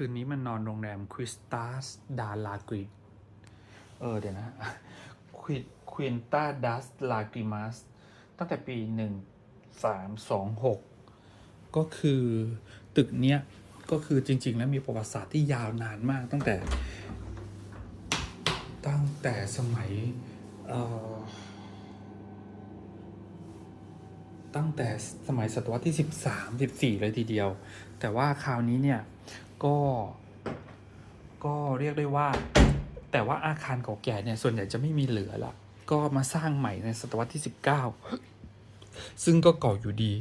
คืนนี้มันนอนโรงแรมควิสตัสดาลากริดเออเดี๋ยวนะควิควินตาดัสลากริมัสตั้งแต่ปีหนึ่งสามสองหกก็คือตึกเนี้ย ก็คือจริง ๆ แล้วมีประวัติศาสตร์ที่ยาวนานมากตั้งแต่ ตั้งแต่สมัยตั้งแต่สมัยศตวรรษที่ 13 14 เลยทีเดียว แต่ว่าคราวนี้เนี่ย ก็ ก็เรียกได้ว่า แต่ว่าอาคารเก่าแก่เนี่ย ส่วนใหญ่จะไม่มีเหลือละก็มาสร้างใหม่ในศตวรรษที่ 19 ซึ่งก็เก่าอยู่ดี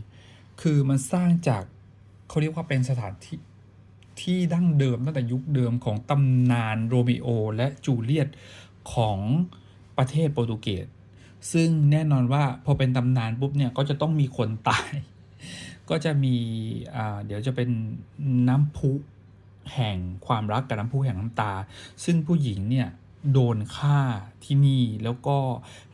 คือมันสร้างจากเขาเรียกว่าเป็นสถานที่ที่ดั้งเดิมตั้งแต่ยุคเดิมของตำนานโรมิโอและจูเลียตของประเทศโปรตุเกส ซึ่งแน่นอนว่าพอเป็นตำนานปุ๊บเนี่ยก็จะต้องมีคนตาย ก็จะมีเดี๋ยวจะเป็นน้ำพุ แห่งความรักกับน้ำพุแห่งน้ำตา ซึ่งผู้หญิงเนี่ยโดนฆ่าที่นี่แล้วก็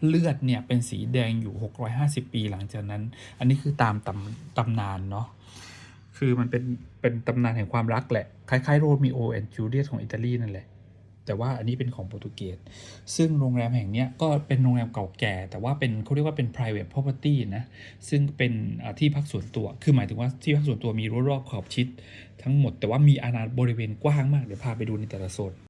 เลือดเนี่ยเป็นสีแดงอยู่ 650 ปีหลังจากนั้น อันนี้คือตามตำตำนานเนาะคือมันเป็นเป็นตำนานแห่งความรักแหละ คล้ายๆโรมิโอแอนด์จูเลียตของอิตาลีนั่นแหละ แต่ว่าอันนี้เป็นของโปรตุเกส ซึ่งโรงแรมแห่งนี้ก็เป็นโรงแรมเก่าแก่ แต่ว่าเป็นเขาเรียกว่าเป็น private property นะ ซึ่งเป็นที่พักส่วนตัว คือหมายถึงว่าที่พักส่วนตัวมีรั้วรอบขอบชิดทั้งหมด แต่ว่ามีอาณาบริเวณกว้างมาก เดี๋ยวพาไปดูในแต่ละโซน